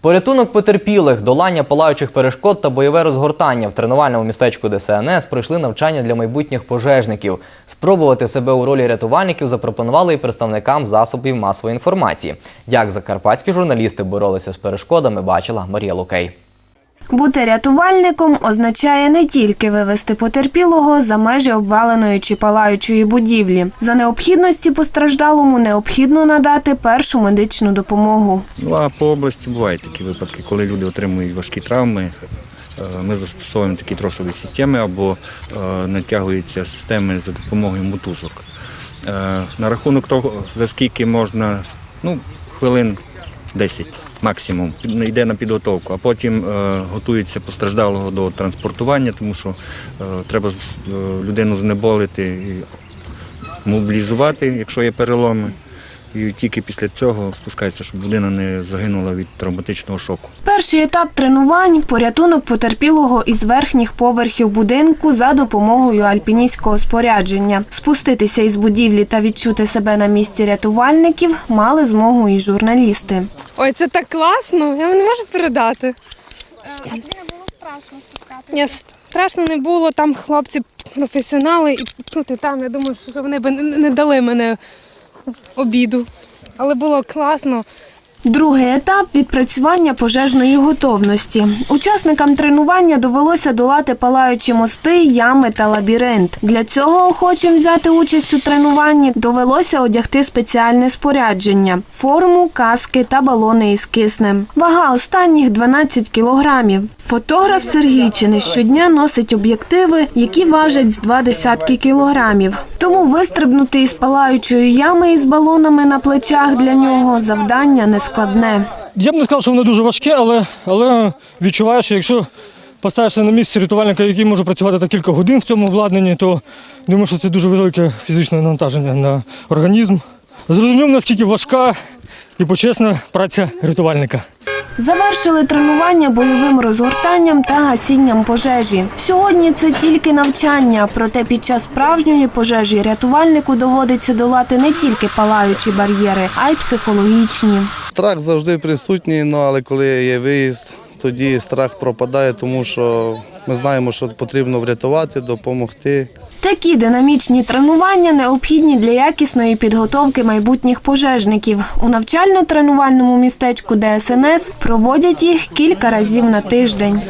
Порятунок потерпілих, долання палаючих перешкод та бойове розгортання в тренувальному містечку ДСНС пройшли навчання для майбутніх пожежників. Спробувати себе у ролі рятувальників запропонували і представникам засобів масової інформації. Як закарпатські журналісти боролися з перешкодами, бачила Марія Лукей. Бути рятувальником означає не тільки вивести потерпілого за межі обваленої чи палаючої будівлі. За необхідності постраждалому необхідно надати першу медичну допомогу. Ну а по області бувають такі випадки, коли люди отримують важкі травми. е, Ми застосовуємо такі тросові системи або е, натягуються системи за допомогою мотузок. Е, На рахунок того, за скільки можна, ну, хвилин 10 максимум, йде на підготовку, а потім е, готується постраждалого до транспортування, тому що е, треба е, людину знеболити, і мобілізувати, якщо є переломи. І тільки після цього спускається, щоб людина не загинула від травматичного шоку. Перший етап тренувань порятунок потерпілого із верхніх поверхів будинку за допомогою альпіністського спорядження. Спуститися із будівлі та відчути себе на місці рятувальників мали змогу і журналісти. Ой, це так класно, я не можу передати. А тобі не було страшно спускати? Ні, страшно не було, там хлопці професіонали, і тут, і там. Я думаю, що вони б не- не дали мене обіду. Але було класно. Другий етап відпрацювання пожежної готовності. Учасникам тренування довелося долати палаючі мости, ями та лабіринт. Для цього охочим взяти участь у тренуванні довелося одягти спеціальне спорядження: форму, каски та балони із киснем. Вага останніх 12 кілограмів. Фотограф Сергійчини щодня носить об'єктиви, які важать з два десятки кілограмів. Тому вистрибнути із палаючої ями із балонами на плечах для нього завдання не складне. Я б не сказав, що воно дуже важке, але, але відчуваю, що якщо поставишся на місце рятувальника, який може працювати та кілька годин в цьому обладнанні, то думаю, що це дуже велике фізичне навантаження на організм. Зрозумів, наскільки важка і почесна праця рятувальника. Завершили тренування бойовим розгортанням та гасінням пожежі. Сьогодні це тільки навчання, проте під час справжньої пожежі рятувальнику доводиться долати не тільки палаючі бар'єри, а й психологічні. Страх завжди присутній, ну, але коли є виїзд, тоді страх пропадає, тому що ми знаємо, що потрібно врятувати, допомогти. Такі динамічні тренування необхідні для якісної підготовки майбутніх пожежників. У навчально-тренувальному містечку ДСНС проводять їх кілька разів на тиждень.